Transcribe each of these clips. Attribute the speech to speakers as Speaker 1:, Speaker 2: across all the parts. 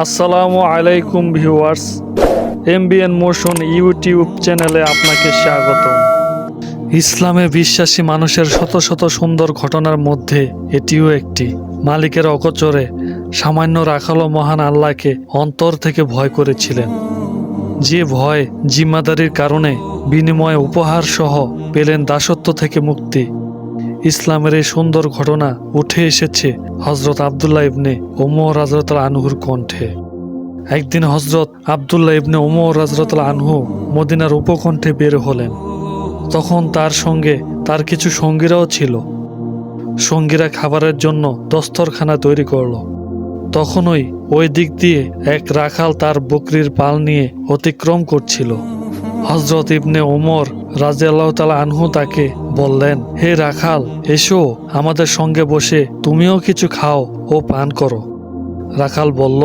Speaker 1: আসসালামু আলাইকুম viewers, MBN motion YouTube চ্যানেলে আপনাকে স্বাগত ইসলামে বিশ্বাসী মানুষের শত শত সুন্দর ঘটনার মধ্যে এটিও একটি। মালিকের অকচরে সামান্য রাখালো মহান আল্লাহকে অন্তর থেকে ভয় করেছিলেন। যে ভয় জিম্মাদারির কারণে বিনিময়ে উপহার সহ পেলেন দাসত্ব থেকে মুক্তি। ইসলামের এই সুন্দর ঘটনা উঠে এসেছে হজরত আবদুল্লাহ ইবনে ওমর হজরত আনহুর কণ্ঠে। একদিন হজরত আবদুল্লাহ ইবনে ওমর হজরত আনহু মদিনার উপকণ্ঠে বের হলেন। তখন তার সঙ্গে তার কিছু সঙ্গীরাও ছিল। সঙ্গীরা খাবারের জন্য দস্তরখানা তৈরি করল। তখনই ওই দিক দিয়ে এক রাখাল তার বকরির পাল নিয়ে অতিক্রম করছিল। হজরত ইবনে ওমর রাজিয়াল্লাহ তালা আনহু তাকে বললেন, হে রাখাল, এসো আমাদের সঙ্গে বসে তুমিও কিছু খাও ও পান করো। রাখাল বলল,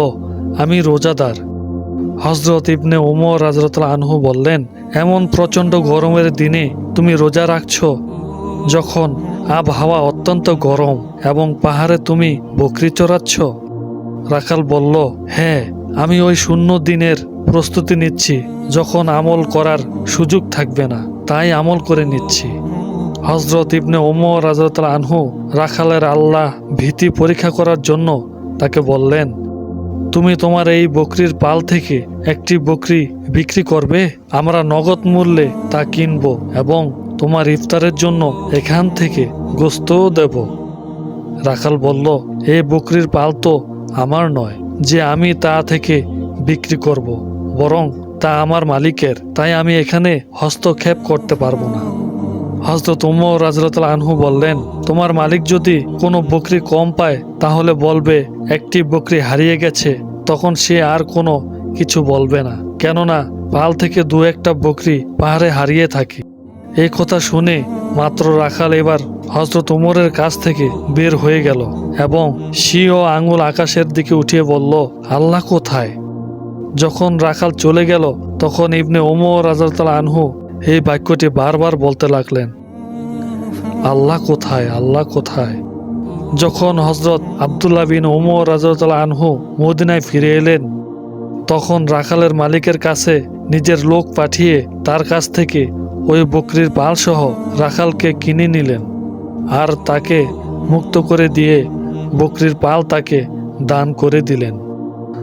Speaker 1: আমি রোজাদার। হজরত ইবনে ওমর রাজরতাল আনহু বললেন, এমন প্রচণ্ড গরমের দিনে তুমি রোজা রাখছো যখন আবহাওয়া অত্যন্ত গরম এবং পাহাড়ে তুমি বকরি চড়াচ্ছ? রাখাল বলল হ্যাঁ আমি ওই শূন্য দিনের প্রস্তুতি নিচ্ছি যখন আমল করার সুযোগ থাকবে না। তাই আমল করে নিচ্ছি। হজরত ইবনে ওমর রাজরতাল আনহু রাখালের আল্লাহ ভীতি পরীক্ষা করার জন্য তাকে বললেন, তুমি তোমার এই বকরির পাল থেকে একটি বকরি বিক্রি করবে? আমরা নগদ মূল্যে তা কিনব এবং তোমার ইফতারের জন্য এখান থেকে গোস্তও দেব। রাখাল বলল এই বকরির পাল তো আমার নয়, যে আমি তা থেকে বিক্রি করব, বরং তা আমার মালিকের, তাই আমি এখানে হস্তক্ষেপ করতে পারব না। হজরত উমর রাজরতাল আনহু বললেন, তোমার মালিক যদি কোনো বকরি কম পায়, তাহলে বলবে, একটি বকরি হারিয়ে গেছে, তখন সে আর কোনো কিছু বলবে না। কেননা, পাল থেকে দু একটা বকরি পাহাড়ে হারিয়ে থাকে। এই কথা শুনে মাত্র রাখাল এবার হজরত উমরের কাছ থেকে বের হয়ে গেল এবং শি ও আঙুল আকাশের দিকে উঠিয়ে বলল, আল্লাহ কোথায়? যখন রাখাল চলে গেল, তখন ইবনে ওমর রাজাতাল আনহু এই বাক্যটি বারবার বলতে লাগলেন। আল্লাহ কোথায়? আল্লাহ কোথায়? যখন হজরত আবদুল্লাহ বিন ওমর রাজাতাল আনহু মদিনায় ফিরে এলেন, তখন রাখালের মালিকের কাছে নিজের লোক পাঠিয়ে তার কাছ থেকে ওই বকরির পালসহ রাখালকে কিনে নিলেন আর তাকে মুক্ত করে দিয়ে বকরির পাল তাকে দান করে দিলেন।